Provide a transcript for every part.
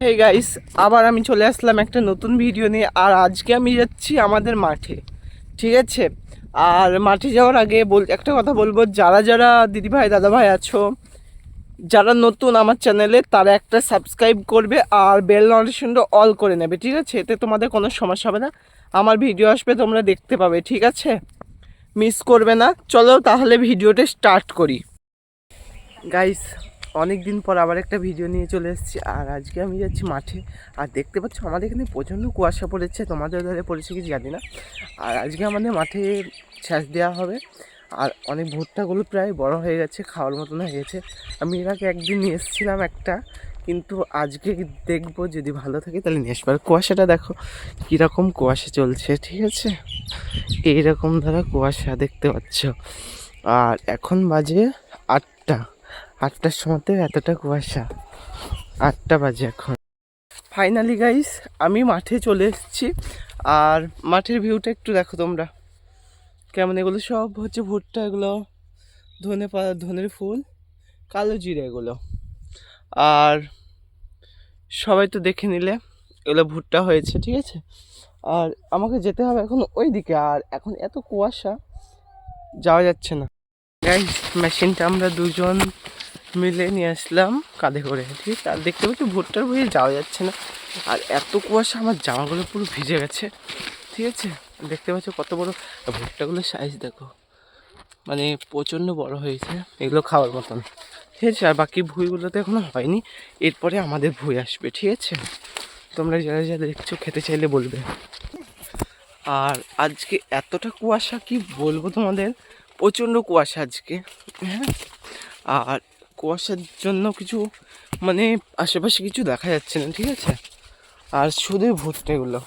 Hey guys আবার আমি চলে আসলাম একটা নতুন ভিডিও নিয়ে, আর আজকে আমি যাচ্ছি আমাদের মাঠে, ঠিক আছে? আর মাঠে যাওয়ার আগে বল, একটা কথা বলব, যারা যারা দিদিভাই দাদাভাই আছো, যারা নতুন আমার চ্যানেলে তারা একটা সাবস্ক্রাইব করবে আর বেল নোটিফিকেশনটা অল করে নেবে, ঠিক আছে? এতে তোমাদের কোনো সমস্যা হবে না, আমার ভিডিও আসবে, তোমরা দেখতে পাবে, ঠিক আছে? মিস করবে না, চলো তাহলে ভিডিওটা স্টার্ট করি। গাইস অনেক দিন পর আবার একটা ভিডিও নিয়ে চলে এসেছি। আর আজকে আমি যাচ্ছি মাঠে। আর দেখতে পাচ্ছ, আমাদের এখানে প্রচণ্ড কুয়াশা পড়েছে। তোমাদের ধরে পড়েছে কি জানি না। আর আজকে আমাদের মাঠে ছ্যাঁচ দেওয়া হবে। আর অনেক ভুট্টাগুলো প্রায় বড় হয়ে গেছে, খাওয়ার মতন হয়ে গেছে। আমি এর আগে একদিন নিয়ে এসেছিলাম একটা। কিন্তু আজকে দেখব যদি ভালো থাকে, তাহলে নিয়ে আসব। আর কুয়াশাটা দেখো, কীরকম কুয়াশা চলছে, ঠিক আছে? এইরকম ধরো কুয়াশা দেখতে পাচ্ছ। আর এখন বাজে আটটা। আটটার সময়তে এতটা কুয়াশা। আটটা বাজে এখন। ফাইনালি গাইস আমি মাঠে চলে এসেছি। আর মাঠের ভিউটা একটু দেখো তোমরা। কেমন এগুলো সব হচ্ছে ভুট্টা এগুলো, ধনে ধনের ফুল, কালো জিরে এগুলো। আর সবাই তো দেখে নিলে এগুলো ভুট্টা হয়েছে, ঠিক আছে? আর আমাকে যেতে হবে এখন ওই দিকে আর এখন এত কুয়াশা, যাওয়া যাচ্ছে না। গাইস মেশিনটা আমরা দুজন মিলে নিয়ে আসলাম কাঁধে করে, ঠিক? আছে আর দেখতে পাচ্ছি ভুট্টার বইয়ে যাওয়া যাচ্ছে না। আর এত কুয়াশা, আমার জামাগুলো পুরো ভিজে গেছে, ঠিক আছে? দেখতে পাচ্ছ কত বড় আর ভুট্টাগুলোর সাইজ দেখো। মানে প্রচণ্ড বড় হয়েছে, এগুলো খাওয়ার মতন, ঠিক আছে? আর বাকি ভুঁইগুলো তো এখনও হয়নি, এরপরে আমাদের ভুঁই আসবে, ঠিক আছে? তোমরা যারা যারা দেখছ, খেতে চাইলে বলবে। আর আজকে এতটা কুয়াশা, কি বলব তোমাদের? প্রচণ্ড কুয়াশা আজকে হ্যাঁ? আর কুয়াশার জন্য কিছু মানে আশেপাশে কিছু দেখা যাচ্ছে না, ঠিক আছে? আর শুধুই ভুট্টা এগুলো।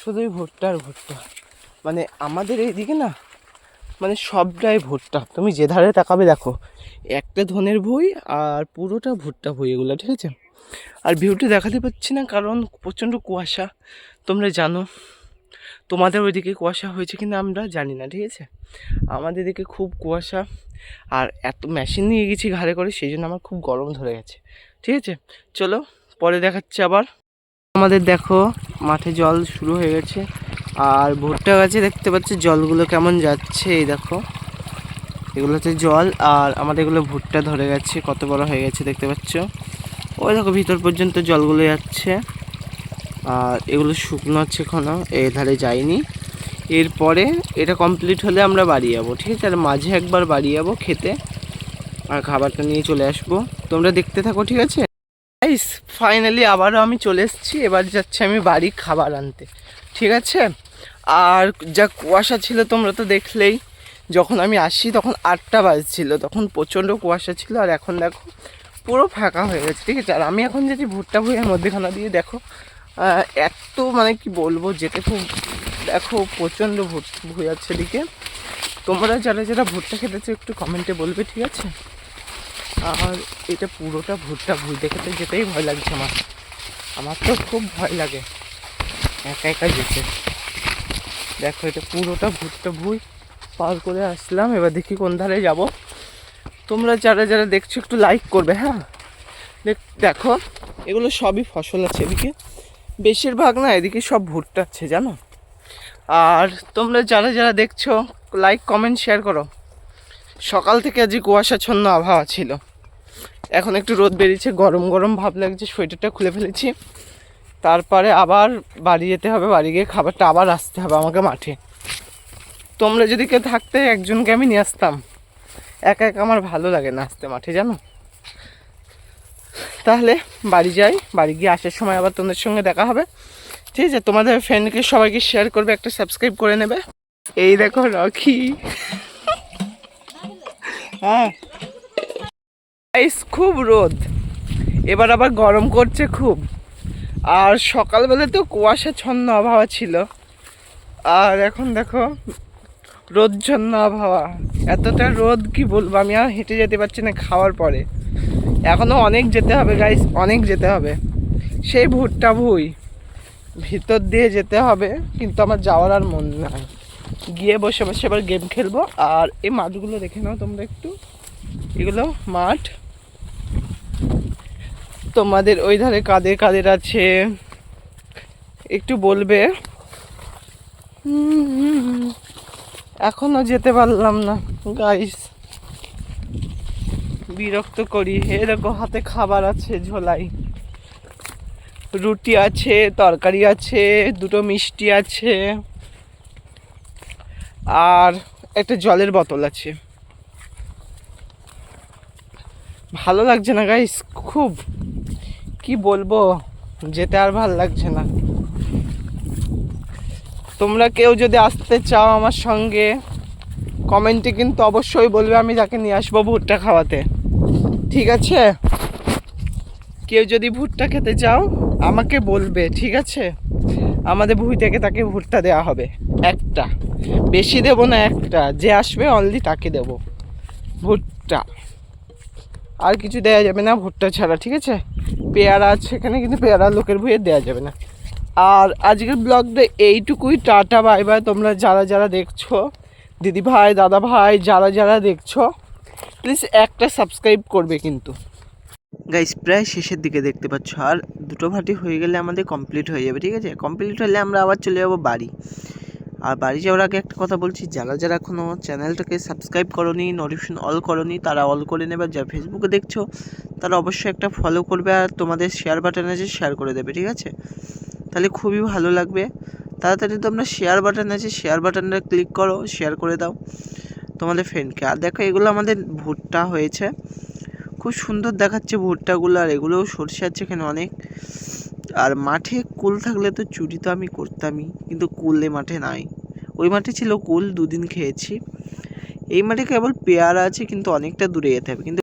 শুধুই ভুট্টা আর ভুট্টা। মানে আমাদের এইদিকে না মানে সবটাই ভুট্টা। তুমি যে ধারে তাকাবে দেখো, একটা ধনের ভুই আর পুরোটা ভুট্টা ভুই এগুলো, ঠিক আছে? আর ভিউটি দেখাতে পাচ্ছি না কারণ প্রচণ্ড কুয়াশা, তোমরা জানো। তোমাদের ওইদিকে কুয়াশা হয়েছে কিনা আমরা জানি না, ঠিক আছে? আমাদের দিকে খুব কুয়াশা আর এত মেশিন নিয়ে গেছি ঘাড়ে করে, সেই জন্য আমার খুব গরম ধরে গেছে, ঠিক আছে? চলো, পরে দেখাচ্ছি আবার। আমাদের দেখো, মাঠে জল শুরু হয়ে গেছে আর ভুট্টা গাছে দেখতে পাচ্ছি জলগুলো কেমন যাচ্ছে, এই দেখো। এগুলো হচ্ছে জল আর আমাদের এগুলো ভুট্টা ধরে গেছে, কত বড় হয়ে গেছে দেখতে পাচ্ছ? ওই দেখো, ভিতর পর্যন্ত জলগুলো যাচ্ছে। আর এগুলো শুকনো হচ্ছে এখনও এই ধারে যায়নি এরপরে এটা কমপ্লিট হলে আমরা বাড়ি যাব, ঠিক আছে? আর মাঝে একবার বাড়ি যাব খেতে। আর খাবারটা নিয়ে চলে আসব। তোমরা দেখতে থাকো, ঠিক আছে? গাইস ফাইনালি আবারও আমি চলে এসেছি। এবার যাচ্ছি আমি বাড়ি খাবার আনতে, ঠিক আছে? আর যা কুয়াশা ছিল তোমরা তো দেখলেই। যখন আমি আসি তখন আটটা বাজছিল, তখন প্রচণ্ড কুয়াশা ছিল। আর এখন দেখো, পুরো ফাঁকা হয়ে গেছে, ঠিক আছে? আর আমি এখন যেটি ভুট্টা ভুঁইয়ের মধ্যেখানা দিয়ে, দেখো। এত মানে কি বলব, যেতে খুব, দেখো প্রচণ্ড ভুঁই আছে এদিকে তোমরা যারা যারা ভুট্টা খেতেছো একটু কমেন্টে বলবে, ঠিক আছে? আর এটা পুরোটা ভুট্টা ভুঁই দেখে তো যেতেই ভয় লাগছে আমার। আমার তো খুব ভয় লাগে। একা একা যেতে। দেখো, এটা পুরোটা ভুট্টা ভুই। পার করে আসলাম, এবার দেখি কোন ধারে যাব। তোমরা যারা যারা দেখছ, একটু লাইক করবে হ্যাঁ? দেখো, এগুলো সবই ফসল আছে এদিকে। বেশিরভাগ না এদিকে সব ভুট্টা আছে জানো? আর তোমরা যারা যারা দেখছ লাইক কমেন্ট শেয়ার করো। সকাল থেকে আজকে কুয়াশাচ্ছন্ন আবহাওয়া ছিল। এখন একটু রোদ বেরিয়েছে, গরম গরম ভাব লাগছে, সোয়েটারটা খুলে ফেলেছি। তারপরে আবার বাড়ি যেতে হবে, বাড়ি গিয়ে খাবারটা আবার আসতে হবে আমাকে মাঠে। তোমরা যদি কেউ থাকতে, একজনকে আমি নিয়ে আসতাম। একা একা আমার ভালো লাগে না আসতে মাঠে, জানো? তাহলে বাড়ি যাই, বাড়ি গিয়ে আসার সময় আবার তোমাদের সঙ্গে দেখা হবে। ঠিক আছে, তোমাদের ফ্রেন্ডকে সবাইকে শেয়ার করবে, একটা সাবস্ক্রাইব করে নেবে। এই দেখো রকি। হ্যাঁ। খুব রোদ। এবার আবার গরম করছে খুব। আর সকালবেলা তো কুয়াশাচ্ছন্ন আবহাওয়া ছিল। আর এখন দেখো রোদজন্য আবহাওয়া। এতটা রোদ কি বলব? আমি আর হেঁটে যেতে পারছি না খাওয়ার পরে। এখনও অনেক যেতে হবে গাইস অনেক যেতে হবে। সেই ভুট্টা ভুই। ভিতর দিয়ে যেতে হবে কিন্তু আমার যাওয়ার আর মন নাই। গিয়ে বসে বসে এবার গেম খেলব। আর এই মাঠগুলো দেখে নাও তোমরা একটু। এগুলো মাঠ। তোমাদের ওই ধারে কাদের কাদের আছে? একটু বলবে? হুম, এখনও যেতে পারলাম না গাইস বিরক্ত করি। এরকম হাতে খাবার আছে, ঝোলাই। রুটি আছে, তরকারি আছে, দুটো মিষ্টি আছে, আর একটা জলের বোতল আছে। ভালো লাগছে না গাইস খুব। কি বলব? যেতে আর ভালো লাগছে না। তোমরা কেউ যদি আসতে চাও আমার সঙ্গে কমেন্টে কিন্তু অবশ্যই বলবে আমি তাকে নিয়ে আসব ভুট্টা খাওয়াতে। ঠিক আছে? কেউ যদি ভুট্টা খেতে চাও, আমাকে বলবে, ঠিক আছে? আমাদের ভুই থেকে তাকে ভুট্টা দেওয়া হবে, একটা। বেশি দেবো না একটা, যে আসবে অনলি তাকে দেবো। ভুট্টা। আর কিছু দেওয়া যাবে না ভুট্টা ছাড়া, ঠিক আছে? পেয়ারা আছে এখানে, কিন্তু পেয়ারা লোকের ভুঁয়ে দেওয়া যাবে না। আর আজকের ব্লগটা এইটুকুই। টাটা, বাই বাই। তোমরা যারা যারা দেখছ, দিদি ভাই, দাদা ভাই, যারা যারা দেখছ প্লিজ একটা সাবস্ক্রাইব করবে কিন্তু। গাইস প্রায় শেষের দিকে দেখতে পাচ্ছ, আর দুটো ভাটি হয়ে গেলে আমাদের কমপ্লিট হয়ে যাবে, ঠিক আছে? কমপ্লিট হলে আমরা আবার চলে যাব বাড়ি। আর বাড়ি যাওয়ার আগে একটা কথা বলছি, যারা যারা এখনও চ্যানেলটাকে সাবস্ক্রাইব করনি নোটিফিকেশন অল করনি, তারা অল করে নেবে। যারা ফেসবুকে দেখছ, তারা অবশ্যই একটা ফলো করবে আর তোমাদের শেয়ার বাটন আছে শেয়ার করে দেবে, ঠিক আছে? তাহলে খুবই ভালো লাগবে। তাড়াতাড়ি তোমরা শেয়ার বাটন আছে শেয়ার বাটনটা ক্লিক করো শেয়ার করে দাও। তোমাদের ফ্রেন্ডকে আর দেখো, এগুলো আমাদের ভুট্টা হয়েছে। খুব সুন্দর দেখাচ্ছে ভুট্টাগুলো, আর এগুলোও সরষে আছে এখানে অনেক। আর মাঠে কুল থাকলে তো চুরি তো আমি করতামই, কিন্তু কুলে মাঠে নাই। ওই মাঠে ছিল কুল, দুদিন খেয়েছি। এই মাঠে কেবল পেয়ারা আছে, কিন্তু অনেকটা দূরে যেতে হবে। কিন্তু